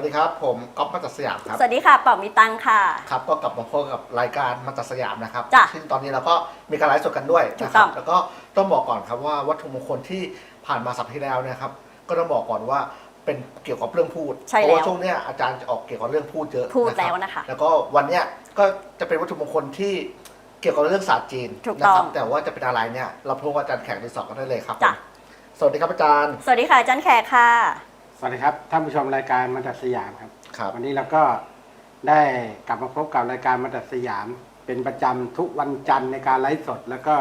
วัสดีครับ ผมก๊อฟมาจากสยามครับ สวัสดีค่ะป๋อมมีตังค่ะ ครับก็กลับมาพบกับรายการมาจากสยามนะครับจ้ะซึ่งตอนนี้เราก็มีการไลฟ์สดกันด้วยถูนะกคต้รัอบงแล้วก็ต้องบอกก่อนครับว่าวัตถุมงคลที่ผ่านมาสัปดาห์ที่แล้วเนะครับ ก็ต้องบอกก่อนว่าเป็นเกี่ยวกับเรื่องพูดใช่เพราะว่าแล้วช่วงเนี้ยอาจารย์จะออกเกี่ยวกับเรื่องพูดเยอะพูดรับแล้วนะคะแล้วก็วันเนี้ยก็จะเป็นวัตถุมงคลที่เกี่ยวกับเรื่องศาสตร์จีนถูกนะต้องครับแต่ว่าจะเป็นอะไรเนี่ยเราพบกับอาจารย์แขกในสอบกันได้เลยครับจ้ะสวัสดีครับอาจารย์ สวัสดีค่ะอาจารย์แขกค่ะ สวัสดีครับท่านผู้ชมรายการมาจากสยามครับครับวันนี้เราก็ได้กลับมาพบกับรายการมาจากสยาม เป็นประจำทุกวันจันทร์ในการไลฟ์สด แล้วก็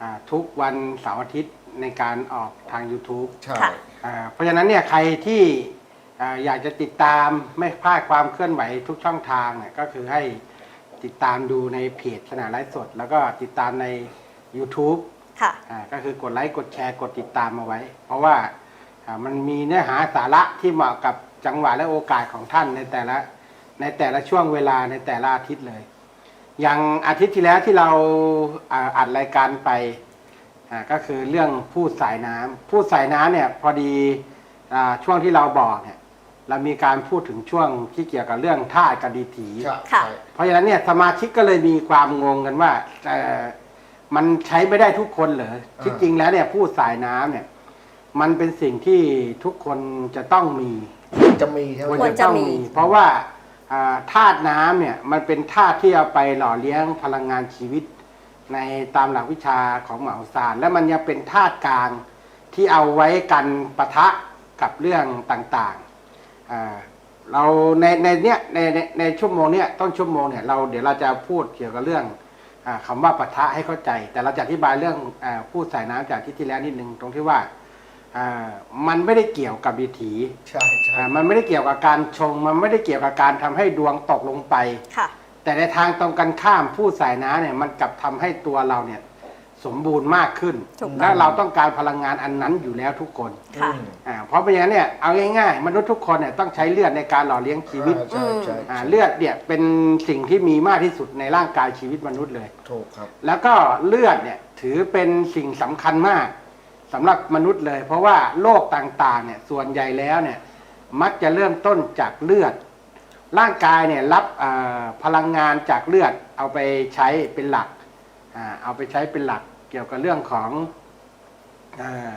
อ่าทุกวันเสาร์อาทิตย์ในการออกทาง YouTube ใช่ ค่ะ อ่าเพราะฉะนั้นเนี่ยใครที่อ่าอยากจะติดตามไม่พลาดความเคลื่อนไหวทุกช่องทางเนี่ยก็คือให้ติดตามดูในเพจขนาดไลฟ์สด แล้วก็ติดตามใน YouTube ค่ะ อ่าก็คือกดไลค์กดแชร์กดติดตามมาไว้ เพราะว่าอ่า มันมีเนื้อหาสาระที่เหมาะกับจังหวะและโอกาสของท่านในแต่ละในแต่ละช่วงเวลาในแต่ละอาทิตย์เลย อย่างอาทิตย์ที่แล้วที่เราอ่าอัดรายการไปอ่าก็คือเรื่องพูดสายน้ำพูดสายน้ำเนี่ยพอดีอ่าช่วงที่เราบอกเนี่ยเรามีการพูดถึงช่วงที่เกี่ยวกับเรื่องธาตุกับดีถีใช่ค่ะใช่เพราะฉะนั้นเนี่ยสมาชิกก็เลยมีความงงกันว่าเอ่อมันใช้ไม่ได้ทุกคนเหรอที่จริงแล้วเนี่ยพูดสายน้ำเนี่ย มันเป็นสิ่งที่ทุกคนจะต้องมีจะมีใช่ไหมควรควรจะจะต้องมีมีเพราะว่าอ่าธาตุน้ำเนี่ยมันเป็นธาตุที่เอาไปหล่อเลี้ยงพลังงานชีวิต ในตามหลักวิชาของเหมาซานและมันยังเป็นธาตุกลางที่เอาไว้กันปะทะกับเรื่องต่างๆอ่าเราในในเนี้ยในในในชั่วโมงเนี้ยต้นชั่วโมงเนี่ยเราเดี๋ยวเราจะพูดเกี่ยวกับเรื่องอาคำว่าปะทะให้เข้าใจ แต่เราจะอธิบายเรื่องอาพูดสายน้ำจากที่ที่แล้วนิดนึงตรงที่ว่า อ่ามันไม่ได้เกี่ยวกับวิถีใช่ใช่อ่ามันไม่ได้เกี่ยวกับการชง มันไม่ได้เกี่ยวกับการทำให้ดวงตกลงไป ค่ะ แต่ในทางตรงกันข้ามผู้สายน้ำเนี่ยมันกลับทำให้ตัวเราเนี่ยสมบูรณ์มากขึ้น ถูกต้อง และเราต้องการพลังงานอันนั้นอยู่แล้วทุกคนค่ะ อืมอ่าเพราะเป็นอย่างนั้นเนี่ยเอาง่ายๆ มนุษย์ทุกคนเนี่ยต้องใช้เลือดในการหล่อเลี้ยงชีวิตใช่ใช่อ่าใช่เลือดเนี่ยเป็นสิ่งที่มีมากที่สุดในร่างกายชีวิตมนุษย์เลย ถูกครับ แล้วก็เลือดเนี่ยถือเป็นสิ่งสำคัญมาก สำหรับมนุษย์เลย เพราะว่าโรคต่างๆเนี่ยส่วนใหญ่แล้วเนี่ยมักจะเริ่มต้นจากเลือด ร่างกายเนี่ยรับอ่าพลังงานจากเลือดเอาไปใช้เป็นหลักอ่าเอาไปใช้เป็นหลัก เกี่ยวกับเรื่องของอ่า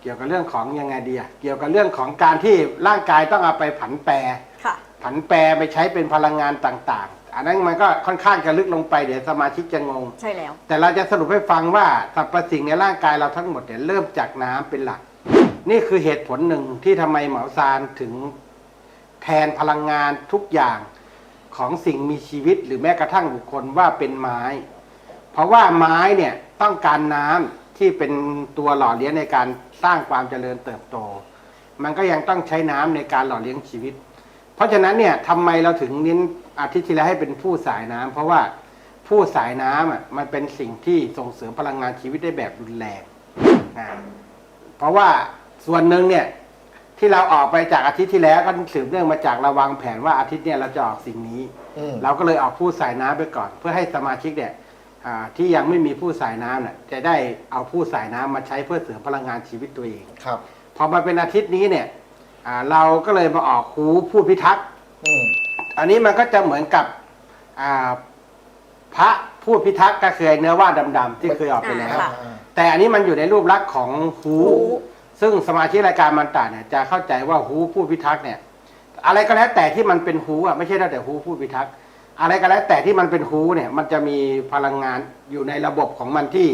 เกี่ยวกับเรื่องของยังไงดีอะเกี่ยวกับเรื่องของการที่ร่างกายต้องเอาไปผันแปรค่ะผันแปรไปใช้เป็นพลังงานต่างๆ อันนั้นมันก็ค่อนข้างจะลึกลงไปเดี๋ยวสมาชิกจะงง ใช่แล้ว แต่เราจะสรุปให้ฟังว่าสรรพสิ่งในร่างกายเราทั้งหมดเนี่ยเริ่มจากน้ำเป็นหลัก นี่คือเหตุผลหนึ่งที่ทำไมเหมาซานถึงแทนพลังงานทุกอย่างของสิ่งมีชีวิตหรือแม้กระทั่งบุคคลว่าเป็นไม้ เพราะว่าไม้เนี่ยต้องการน้ำที่เป็นตัวหล่อเลี้ยงในการสร้างความเจริญเติบโต มันก็ยังต้องใช้น้ำในการหล่อเลี้ยงชีวิต เพราะฉะนั้นเนี่ยทำไมเราถึงเน้น อาทิตย์ที่แล้วให้เป็นผู้สายน้ำเพราะว่าผู้สายน้ำอะมันเป็นสิ่งที่ส่งเสริมพลังงานชีวิตได้แบบรุนแรงนะเพราะว่าส่วนหนึ่งเนี่ยที่เราออกไปจากอาทิตย์ที่แล้วก็สืบเนื่องมาจากเราวางแผนว่าอาทิตย์เนี่ยเราจะออกสิ่งนี้อืมเราก็เลยออกผู้สายน้ำไปก่อน เพื่อให้สมาชิกเนี่ยอ่าที่ยังไม่มีผู้สายน้ำเนี่ยจะได้เอาผู้สายน้ำมาใช้เพื่อเสริมพลังงานชีวิตตัวเองครับพอมาเป็นอาทิตย์นี้เนี่ยอ่าเราก็เลยมาออกครูพูดพิทักษ์ อืมอันนี้มันก็จะเหมือนกับอ่าพระพูดพิทักษ์ก็คือไอ้เนื้อว่าดำๆที่เคยออกไปแล้วค่ะอ่าแต่อันนี้มันอยู่ในรูปลักษณ์ของฮูฮูซึ่งสมาชิกรายการมันตาเนี่ยจะเข้าใจว่าฮูพูดพิทักษ์เนี่ย อะไรก็แล้วแต่ที่มันเป็นฮูอะไม่ใช่แต่ฮูพูดพิทักษ์อะไรก็แล้วแต่ที่มันเป็นฮูเนี่ย มันจะมีพลังงานอยู่ในระบบของมันที่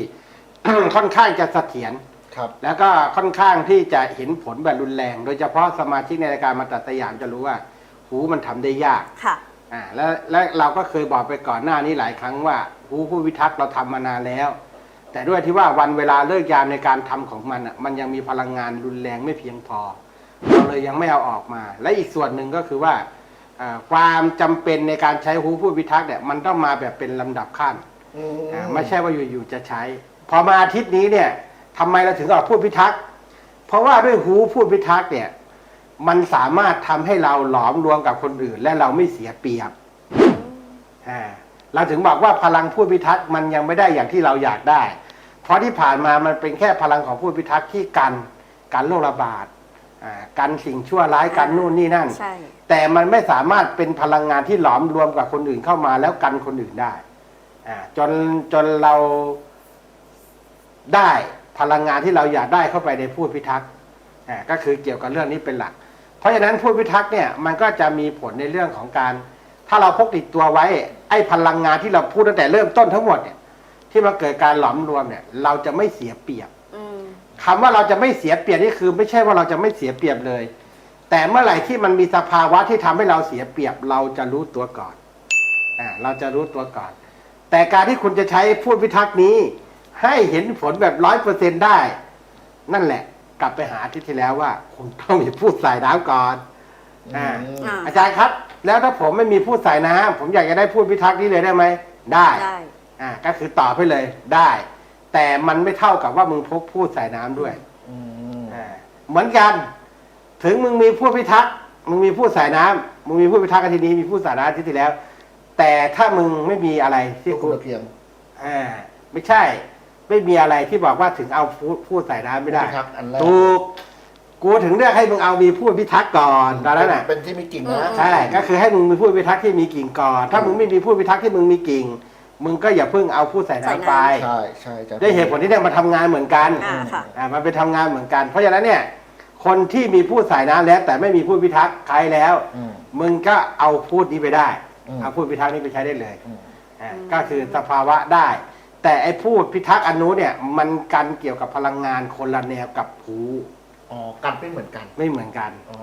ค่อนข้างจะเสถียรครับ แล้วก็ค่อนข้างที่จะเห็นผลแบบรุนแรง โดยเฉพาะสมาชิกในรายการมาตัดสยามจะรู้ว่า หูมันทำได้ยากค่ะอ่าแล้วแล้วเราก็เคยบอกไปก่อนหน้านี้หลายครั้งว่าหูผู้พิทักษ์เราทำมานานแล้ว แต่ด้วยที่ว่าวันเวลาเลิกยามในการทำของมันอะมันยังมีพลังงานรุนแรงไม่เพียงพอ เราเลยยังไม่เอาออกมา และอีกส่วนหนึ่งก็คือว่าอ่าความจำเป็นในการใช้หูผู้พิทักษ์เนี่ยมันต้องมาแบบเป็นลำดับขั้นอืมอ่าไม่ใช่ว่าอยู่ๆจะใช้ พอมาอาทิตย์นี้เนี่ยทำไมเราถึงออกพูดพิทักษ์เพราะว่าด้วยหูพูดพิทักษ์เนี่ย มันสามารถทำให้เราหลอมรวมกับคนอื่น และเราไม่เสียเปรียบอ่าเราถึงบอกว่าพลังพูดพิทักษ์มันยังไม่ได้อย่างที่เราอยากได้ เพราะที่ผ่านมามันเป็นแค่พลังของพูดพิทักษ์ที่กันกันโรคระบาดอ่ากันสิ่งชั่วร้ายกันนู่นนี่นั่น ใช่ แต่มันไม่สามารถเป็นพลังงานที่หลอมรวมกับคนอื่นเข้ามาแล้วกันคนอื่นได้อ่าจนจนเราได้พลังงานที่เราอยากได้เข้าไปในพูดพิทักษ์อ่าก็คือเกี่ยวกับเรื่องนี้เป็นหลัก เพราะฉะนั้นพูดพิทักษ์เนี่ยมันก็จะมีผลในเรื่องของการ ถ้าเราพกติดตัวไว้ไอ้พลังงานที่เราพูดตั้งแต่เริ่มต้นทั้งหมดเนี่ยที่มาเกิดการหลอมรวมเนี่ยเราจะไม่เสียเปรียบอืมคำว่าเราจะไม่เสียเปรียบนี่คือ ไม่ใช่ว่าเราจะไม่เสียเปรียบเลย แต่เมื่อไหร่ที่มันมีสภาวะที่ทำให้เราเสียเปรียบ เราจะรู้ตัวก่อนอ่าเราจะรู้ตัวก่อน แต่การที่คุณจะใช้พูดพิทักษ์นี้ ให้เห็นผลแบบร้อยเปอร์เซ็นได้ นั่นแหละ กลับไปหาอาที่ที่แล้วว่าคุณต้องมีพูดใส่น้ำก่อนอ่าอ่าอาจารย์ครับ แล้วถ้าผมไม่มีพูดใส่น้ำผมอยากจะได้พูดพิทักษ์นี้เลยได้ไหมได้ได้ อ่าก็คือตอบไปเลยได้ แต่มันไม่เท่ากับว่ามึงพกพูดใส่น้ำด้วย อืมอ่าเหมือนกัน ถึงมึงมีผู้พิทักษ์มึงมีผู้สายน้ำมึงมีผู้พิทักษ์กันทีนี้มีผู้สายน้ำที่ที่แล้ว แต่ถ้ามึงไม่มีอะไรที่ที่คุกูณเพียง อ่าไม่ใช่ ไม่มีอะไรที่บอกว่าถึงเอาผู้ผู้สายน้ำไม่ได้พิทักษ์อันแรก ถูกกูถึงเลือกให้มึงเอามีผู้พิทักษ์ก่อนตอนนั้นน่ะเป็นที่มีกิ่งนะอืมใช่ก็คือให้มึงมีผู้พิทักษ์ที่มีกิ่งก่อน ถ้ามึงไม่มีผู้พิทักษ์ที่มึงมีกิ่ง มึงก็อย่าเพิ่งเอาผู้ใส่ใส่น้ำน้ำไป ใช่ใช่จะด้วยเหตุผลที่เนี่ยมาทำงานเหมือนกันอ่าค่ะ อ่ามันไปทำงานเหมือนกัน เพราะฉะนั้นเนี่ย คนที่มีผู้สายน้ำแล้ว แต่ไม่มีผู้พิทักษ์ใครแล้ว อืมมึงก็เอาพูดนี้ไปได้ อืมเอาพูดพิทักษ์นี้ไปใช้ได้เลยอืม อ่าอืมก็คือสภาวะได้ แต่ไอ้พูดพิทักษ์อนนุเนี่ยมันกันเกี่ยวกับพลังงานคนละแนวกับผูอ๋อกันไม่เหมือนกันไม่เหมือนกันอ๋อ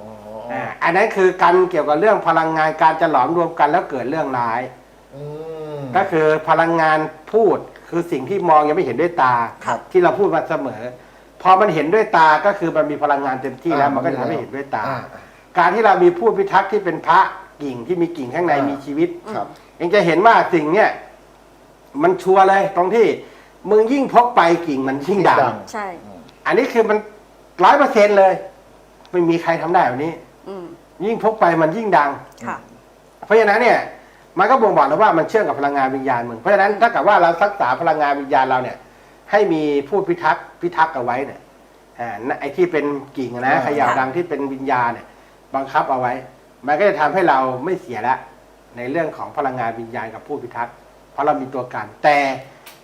อ่าอันนั้นคือกันเกี่ยวกับเรื่องพลังงานการจะหลอมรวมกันแล้วเกิดเรื่องร้าย อืม ก็คือพลังงานพูดคือสิ่งที่มองยังไม่เห็นด้วยตา ครับ ที่เราพูดมาเสมอ พอมันเห็นด้วยตาก็คือมันมีพลังงานเต็มที่แล้วอ่ามัมันก็จะทำให้เห็นด้วยตา อ่าการที่เรามีผู้พิทักษ์ที่เป็นพระกิ่งที่มีกิ่งข้างในอ่ามีมีชีวิต ครับ เองจะเห็นว่าสิ่งเนี้ย มันชัวร์เลยตรงที่มึงยิ่งพกไปกิ่งมันยิ่งดัง ใช่ อันนี้คือมันร้อยเปอร์เซ็นเลย ไม่มีใครทำได้แบบนี้ อืม ยิ่งพกไปมันยิ่งดัง ค่ะ เพราะฉะนั้นเนี่ยมันก็บ่งบอกแล้วว่ามันเชื่อมกับพลังงานวิญญาณมึงเพราะฉะนั้นถ้ากับว่าเรารักษาพลังงานวิญญาณเราเนี่ย ให้มีผู้พิทักษ์พิทักษ์เอาไว้เนี่ยอ่าไอ้ที่เป็นกิ่งอะนะอ่า ขยาวดังที่เป็นวิญญาณเนี่ย บังคับเอาไว้ มันก็จะทำให้เราไม่เสียละในเรื่องของพลังงานวิญญาณกับผู้พิทักษ์เพ ราะเรามีตัวกัน แต่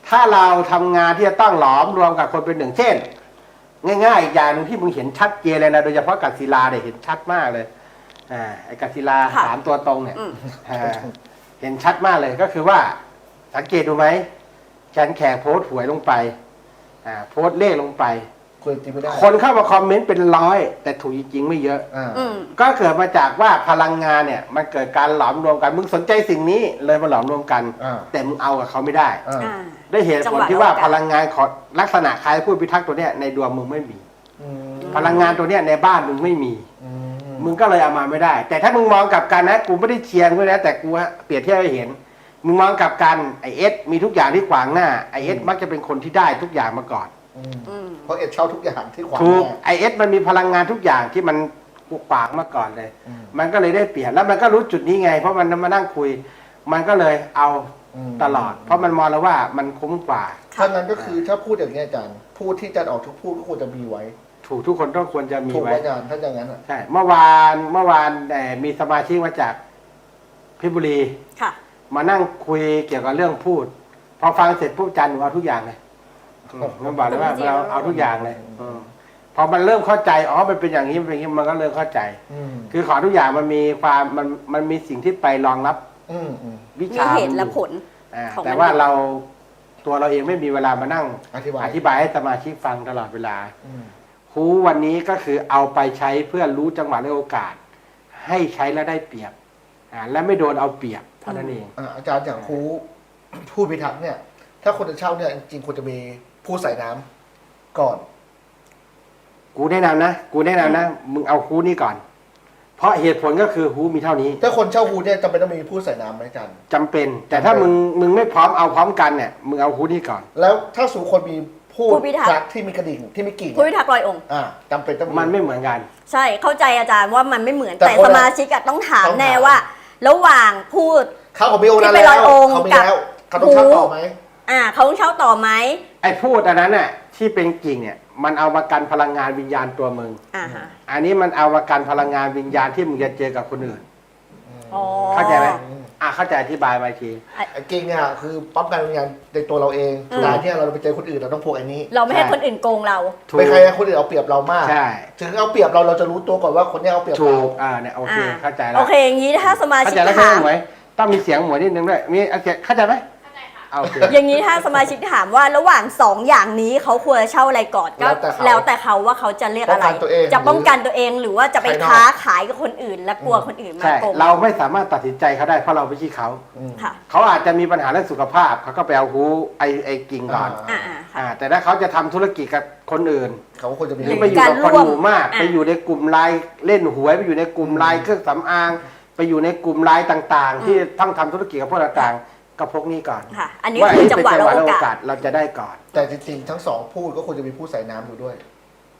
ถ้าเราทำงานที่จะต้องหลอมรวมกับคนเป็นหนึ่งเช่น ง่ายๆอีกอย่างหนึงที่มึงเห็นชัดเจนเลยนะโดยเฉพาะกัสศิลาเนี่ยเห็นชัดมากเลยอ่าไอ้กัสศิลาค่ะสามตัวตรงเนี่ยอืมอ่าเห็นชัดมากเลยก็คือว่า สังเกตดูไหมแขนแขกโพสต์หวยลงไปอ่าโพสต์เลขลงไป คุยจริงไม่ได้คนเข้ามาคอมเมนต์เป็นร้อย แต่ถูกจริงๆไม่เยอะ อ่าอืม ก็เกิดมาจากว่าพลังงานเนี่ย มันเกิดการหลอมรวมกัน มึงสนใจสิ่งนี้เลยมาหลอมรวมกัน อ่าแต่มึงเอากับเขาไม่ได้ อ่าอ่า ด้วยเหตุจังผหลวะที่ว่าแล้วกัน พลังงานของลักษณะคล้ายผู้พิทักษ์ตัวเนี้ยในดวงมึงไม่มี อืมพลังงานตัวเนี้ยในบ้านมึงไม่มี อืมมึงก็เลยเอามาไม่ได้ แต่ถ้ามึงมองกลับกันนะ กูไม่ได้เชียร์มึงนะ แต่กูเปรียบเทียบให้เห็น มึงมองกลับกันไอเอสมีทุกอย่างที่ขวางหน้าไอเอสมักจะเป็นคนที่ได้ทุกอย่างมาก่อน อืมอืมเพราะเอ็ดเช่าทุกอย่างที่ขวางถูกหน้าไอเอสมันมีพลังงานทุกอย่างที่มันขวางมาก่อนเลย อืมมันก็เลยได้เปรียบแล้วมันก็รู้จุดนี้ไง เพราะมันมานั่งคุย มันก็เลยเอามตลอด เพราะมันมองแล้วว่ามันคุ้มกว่าถ้างั้นก็คือถ้าพูดอย่างนี้ยอาจารย์พูดที่อาจารย์ออกทุกพูดก็ควรจะมีไว้ถูกทุกคนต้องควรจะมีถูกไหมไว้อาจารย์ถ้าอย่างนั้นอะ ใช่เมื่อวานเมื่อวานเอ่อมีสมาชิกมาจากเพชรบุรี ค่ะ มานั่งคุยเกี่ยวกับเรื่องพูด พอฟังเสร็จปุ๊บจันหนูเอาทุกอย่างเลยอื มมันบอกเลยว่าเราเอาทุกอย่างเลยอืมพอมันเริ่มเข้าใจอ๋อมันเป็นอย่างนี้มันเป็นอย่างนี้มันก็เริ่มเข้าใจอืมคือของทุกอย่างมันมีความมันมันมีสิ่งที่ไปรองรับอืมอืมวิมีชาเหตุและมันอยู่ผลอ่าของมันแต่ว่าเราตัวเราเองไม่มีเวลามานั่ง อธิบายอธิบายให้สมาชิกฟังตลอดเวลาอืมครูวันนี้ก็คือเอาไปใช้เพื่อรู้จังหวะและโอกาส ให้ใช้แล้วได้เปรียบอ่าและไม่โดนเอาเปรียบเท่านั้นเองอ่าอาจารย์อย่างครูผู้พิทักษ์เนี่ย ถ้าคนจะเช่าเนี่ยจริงๆควรจะมี ผู้ใส่น้ำก่อน กูแนะนำนะ กูแนะนำนะ มึงเอาฮูนี่ก่อน เพราะเหตุผลก็คือฮูมีเท่านี้ถ้าคนเช่าฮูเนี่ยจำเป็นต้องมีผู้ใส่น้ำไหมอาจารย์ จำเป็น แต่ถ้ามึงมึงไม่พร้อมเอาพร้อมกันเนี่ย มึงเอาฮูนี่ก่อน แล้วถ้าสูคนมีผู้ผู้พิทักษ์ทักษ์ที่มีกระดิ่งที่มีกิ่งผู้พิทักษ์ลอยองค์ อ่าจำเป็นต้อง มันไม่เหมือนกัน ใช่เข้าใจอาจารย์ว่ามันไม่เหมือนแต่แต่คนสละมาชิกอะต้องถามต้องถาม แน่ว่า ระหว่างพูด เขาของมีองค์นั้นที่ไปแล้ลอยวองค์เขามีกับ แล้วเขาต้องเช่าต่อไหม อ่าเขาต้องเช่าต่อไหมไอ้พูดอันนั้นน่ะที่เป็นกิ่งเนี่ย มันเอามากันพลังงานวิญญาณตัวมึง อ่าฮะอันนี้มันเอามากันพลังงานวิญญาณที่มึงจะเจอกับคนอื่น อ๋อเข้าใจไหมอะเข้าใจอธิบายมาอีกที ไอ้กิ่งเนี่ยคือปั๊มการวิญญาณในตัวเราเองอืมการที่เราไปเจอคนอื่นเราต้องพกอันนี้เราไม่ให้ใช่ คนอื่นโกงเรา ถูก ไม่ใครให้คนอื่นเอาเปรียบเรามาก ใช่ ถึงเอาเปรียบเราเราจะรู้ตัวก่อนว่าคนเนี้ยเอาเปรียบถูเรากอ่าเนี่ยโอเค อ่า เข้าใจแล้วโอเคอย่างนี้ถ้าสมาเข้าชิกใจแล้วใช่ถาไหมมหมวยต้องมีเสียงหมวยนิดนึงด้วย มีโอเคเข้าใจไหมเข้าใจค่ะ โอเค อย่างนี้ถ้าสมาชิกถามว่าระหว่างสองอย่างนี้เขาควรเช่าอะไรก่อนก็แล้วแต่เขาแล้วแต่เขาว่าเขาจะเลือกอะไร ป้องกันตัวเองจะป้องกันตัวเองหรือว่าจะไปภายนอกค้าขายกับคนอื่น และกลัวคนอื่นมาใช่ โกงเราไม่สามารถตัดสินใจเขาได้เพราะเราไม่ใช่เขาอืมค่ะเขาอาจจะมีปัญหาเรื่องสุขภาพเขาก็ไปเอาหูไอไอกิ่งก่อนอ่าอ่าอ่าค่ะ อ่าแต่ถ้าเขาจะทำธุรกิจกับคนอื่นเขาก็ควรจะมีหรืที่อไปอยู่กับคนหมู่มากอะไปอยู่ในกลุ่มไลน์เล่นหวยไปอยู่ในกลุ่มไลน์เครื่องสำอาง ไปอยู่ในกลุ่มไลน์ต่าง ๆ ที่ต้องทำธุรกิจกับพวกต่างๆ ก็พกนี้ก่อนค่ะ อันนี้คือจังหวะเป็นและโอกาส เราจะได้ก่อน แต่จริงๆ ทั้งสองพูดก็ควรจะมีผู้ใส่น้ำอยู่ด้วย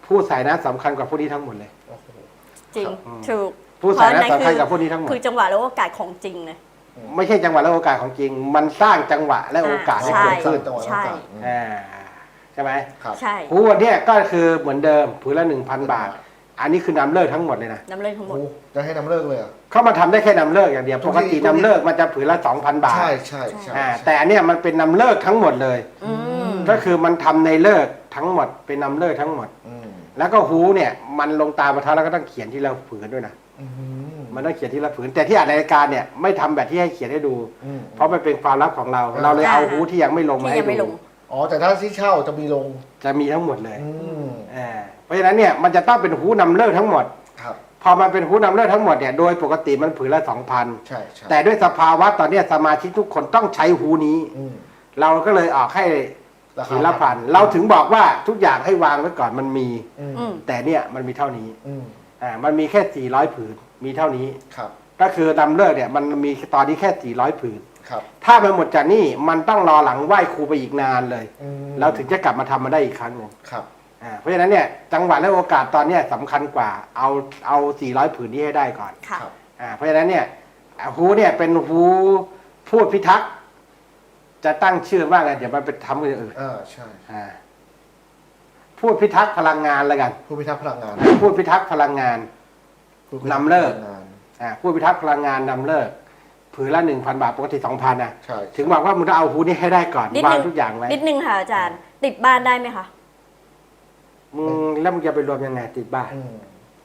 ผู้สายน้ำสำคัญกว่าผู้นี้ทั้งหมดเลยโอ้โหจริงอืมถูกผู้สายเพระน้ำสำคัญกับผู้นี้ทั้งหมดคือจังหวะและโอกาสของจริงเลยไม่ใช่จังหวะและโอกาสของจริง มันสร้างจังหวะและโอกาสให้ใช่เกิดขึ้นจังหวะใช่ต่างๆอืมอ่าใช่ไหมครับใช่หูวันเนี้ยก็คือเหมือนเดิมผืนละหนึ่งพันบาท อันนี้คือนำเลิกทั้งหมดเลยนะ น้ำเลือดทั้งหมด โอ้จะให้น้ำเลิกเลยเหรอะ เขามาทำได้แค่นำเลิกอย่างเดียวทุปกกที่ตินำเลิกมันจะผืนละสองพันบาทใช่ใช่ใช่อ่าใช่แต่อันเนี้ยมันเป็นนำเลิกทั้งหมดเลย อืม ก็คือมันทำในเลิกทั้งหมด เป็นนำเลิกทั้งหมด อืมแล้วก็หูเนี่ยมันลงตาประทับแล้วก็ต้องเขียนที่เราผืนด้วยนะ อืมมันต้องเขียนที่เราผืน แต่ที่อ่านในรายการเนี่ยไม่ทำแบบที่ให้เขียนให้ดู อืมเพราะมันเป็นความลับของเราอ่าเราเลยเอาอ่าหูที่ยังไม่ลงมาที่ให้ยังไม่ลดูง อ๋อแต่ถ้าที่เช่าจะมีลง จะมีทั้งหมดเลยอืมอ่าเพราะฉะนั้นเนี่ยมันจะต้องเป็นหูนำเลิกทั้งหมด ครับ พอมันเป็นหูนำเลิกทั้งหมดเนี่ยโดยปกติมันผืนละสองพันใช่ใช่แต่ด้วยสภาวะตอนเนี้ยสมาชิกทุกคนต้องใช้หูนี้ อืมเราก็เลยออกให้ราคาทีละพันเราถึงบอกว่าทุกอย่างให้วางไว้ก่อนมันมี อืมอืมแต่เนี่ยมันมีเท่านี้อืมอ่ามันมีแค่ 400 ผืนมีเท่านี้ ครับ ก็คือนำเลิกเนี่ยมันมีตอนนี้แค่ 400 ผืน ครับ ถ้ามันหมดจากนี่มันต้องรอหลังไหว้ครูไปอีกนานเลยอืมเราถึงจะกลับมาทำมันได้อีกครั้งหนึ่งครับ อ่าเพราะฉะนั้นเนี่ยจังหวะและโอกาสตอนเนี้ยสำคัญกว่าเอาเอา 400 ผืนนี้ให้ได้ก่อนค่ะ ครับ อ่าเพราะฉะนั้นเนี่ยอ่าฮูเนี่ยเป็นฮูพูดพิทักษ์จะตั้งชื่อว่าไงเดี๋ยวมันไปทำอย่างอื่นอ่าใช่อ่าพูดพิทักษ์พลังงานแล้วกันผู้พิทักษ์พลังงานอ่าพูดพิทักษ์พลังงาน ผู้พิทัษ์นำเลิก พงงาน อ่าพูดพิทักษ์พลังงานนำเลิก ผืนละหนึ่งพันบาทปกติสองพันนะใช่ถึงบอกว่ามึงต้องเอาฮูนี่ให้ได้ก่อนนิดวานึงงทุกอย่างไว้นิดนึงค่ะอาจารย์ ติดบ้านได้ไหมคะ มึงแล้วมึงจะไปรวมยังไงติดบ้านอืม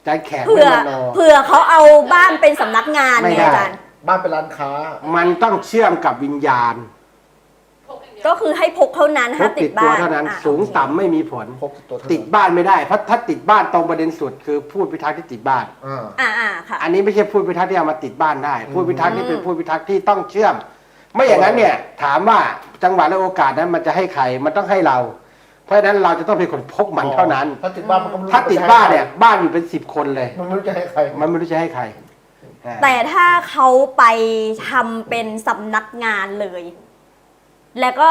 ใจแขกเผื่ไม่อมโน เผื่อเขาเอาบ้านเป็นสำนักงานไม่ไงได้ อาจารย์ บ้านเป็นร้านค้า มันต้องเชื่อมกับวิญญาณ ก็คือให้พกเท่านั้นพห้ากติติดดตัวบ้านเท่านั้น อะสูงโอเคต่ำไม่มีผล พกติดตัวเท่านั้นติดบ้านไม่ได้เพราะถ้าติดบ้านตรงประเด็นสุดคือพูดพิทักษ์ที่ติดบ้าน อ่า อ่าอ่าค่ะ อันนี้ไม่ใช่พูดพิทักษ์ที่เอามาติดบ้านได้อืมพูดพิทักษ์นี่เป็นพูดพิทักษ์ที่ต้องเชื่อม ไม่อย่างนั้นเนี่ยถามว่าจังหวะและโอกาสนั้นมันจะให้ใครมันต้องให้เรา เพราะฉะนั้นเราจะต้องเป็นคนพกมันเท่านั้น ถ้าติดบ้านมันก็ไม่รู้ถ้าติดบ้านเนี่ยบ้านอยู่เป็นสิบคนเลย มันไม่รู้จะให้ใคร มันไม่รู้จะให้ใครอ่าแต่ถ้าเขาไปทำเป็นสำนักงานเลย แล้วก็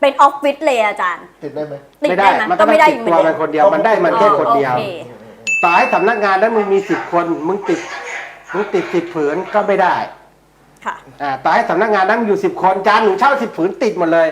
เป็นออฟฟิศเลยอาจารย์ ติดได้ไหมติดไม่ได้ได้ไหมมันก็ต้องไม่ได้ติดตัวมันคนเดียวมันได้มันแค่คนเดียวโอคต่อให้สำนักงานนั้นมึงมีสิบคนมึงติดมึงติดสิบผืนก็ไม่ได้ค่ะ อ่าต่อให้สำนักงานนั้นอยู่สิบคนจานหนูเช่าสิบผืนติดหมดเลย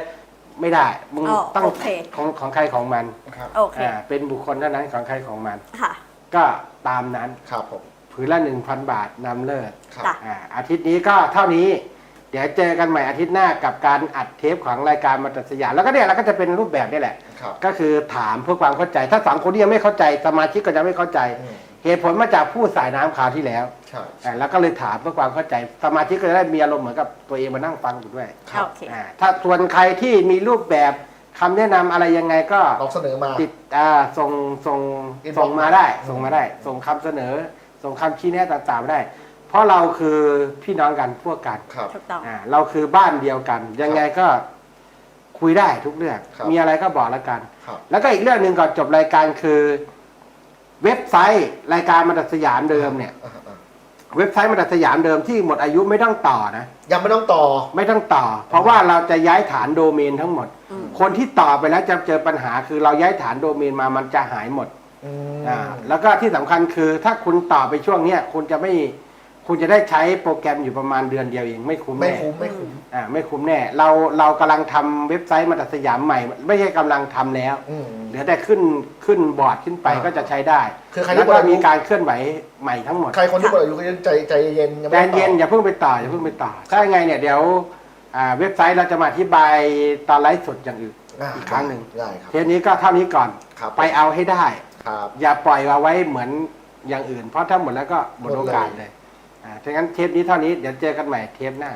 ไม่ได้มึงอ๋อต้องโอเค ของของใครของมันครับโอเคอ่าเป็นบุคคลเท่านั้นของใครของมัน ค่ะ ก็ตามนั้นครับผมผืนละหนึ่งพันบาทนำเลิกครับ จ้ะ อ่าอาทิตย์นี้ก็เท่านี้เดี๋ยวเจอกันใหม่อาทิตย์หน้ากับการอัดเทปของรายการมาตัดสยามแล้วก็เนี่ยเราก็จะเป็นรูปแบบนี่แหละครับก็คือถามเพื่อความเข้าใจ ถ้าสองคนนี้ยังไม่เข้าใจสมาชิกก็จะไม่เข้าใจอืมเหตุผลมาจากผู้สายน้ำคราวที่แล้วใช่อ่าแล้วก็เลยถามเพื่อความเข้าใจสมาชิกก็จะได้มีอารมณ์เหมือนกับตัวเองมานั่งฟังอยู่ด้วยครับโอเคอ่าถ้าส่วนใครที่มีรูปแบบคำแนะนำอะไรยังไงก็ลองเสนอมาติดอ่าส่งส่ง Inbox ส่งมาได้อืมส่งมาได้ ส่งคำเสนอ ส่งคำชี้แนะต่างๆมาได้เพเพ ราะเราคือพี่น้องกันพวกกันครับ ถูกต้อง อ่าเราคือบ้านเดียวกัน ยังไงก็คุยได้ทุกเรื่อง ครับ มีอะไรก็บอกแล้วกัน ครับ แล้วก็อีกเรื่องหนึ่งก่อนจบรายการคือ เว็บไซต์รายการมาดัสยามเดิมเนี่ย อ่าอ่าเว็บไซต์มาดัสยามเดิมที่หมดอายุไม่ต้องต่อนะ ยังไม่ต้องต่อ ไม่ต้องต่อ เพราะว่าเราจะย้ายฐานโดเมนทั้งหมด อืม คนที่ต่อไปแล้วจะเจอปัญหา คือเราย้ายฐานโดเมนมามันจะหายหมด อืมอ่าแล้วก็ที่สำคัญคือถ้าคุณต่อไปช่วงเนี้ยคุณจะไม่ คุณจะได้ใช้โปรแกรมอยู่ประมาณเดือนเดียวเองไม่คุ้มไม่แน่คุ้มไม่คุ้ม อ่าไม่คุ้มแน่ เราเรากำลังทำเว็บไซต์มาดัสยามใหม่ ไม่ใช่กำลังทำแล้ว อืม เหลือแต่ขึ้นขึ้นบอร์ดขึ้นไปอ่าก็จะใช้ได้คือใครที่แล้วก็หมดอายุมีการเคลื่อนไหวใหม่ทั้งหมด ใครคนที่หมดอายุก็ยังใจใจเย็นยังใจไม่ต้องต่อเย็นอย่าเพิ่งไปต่ออย่าเพิ่งไปต่อถ้ายังไงเนี่ยเดี๋ยวอ่าเว็บไซต์เราจะมาอธิบายตอนไลฟ์สดอย่างอื่นาอีกครั้งหนึ่งได้ครับเทปนี้ก็เท่านี้ก่อนครับ ไปเอาให้ได้ ครับ อย่าปล่อยเอาไว้เหมือนอย่างอื่น เพราะถ้าหมดแล้วก็หมดหมดเลยโอกาสเลย อ่าถ้างั้นเทปนี้เท่านี้เดี๋ยวเจอกันใหม่เทปหน้า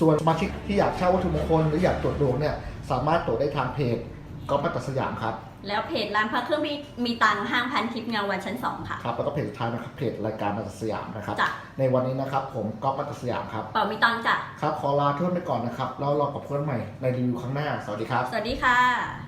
ส่วนสมาชิกที่อยากเช่าวัตถุมงคลหรืออยากตรวจดวงเนี่ยสามารถตรวจได้ทางเพจก๊อฟมัตตสยามครับแล้วเพจร้านพระเครื่องมีมีตังค์ห้างพันทิพย์เงาวันชั้นสองค่ะ ครับแล้วก็เพจสุดท้ายนะครับเพจรายการมัตตสยามนะครับ จ้ะ ในวันนี้นะครับผมก๊อฟมัตตสยามครับ เป่ามีตังค์จ้ะ ครับขอลาเพื่อนไปก่อนนะครับแล้วรอกับเพื่อนใหม่ในรีวิวครั้งหน้าสวัสดีครับ สวัสดีค่ะ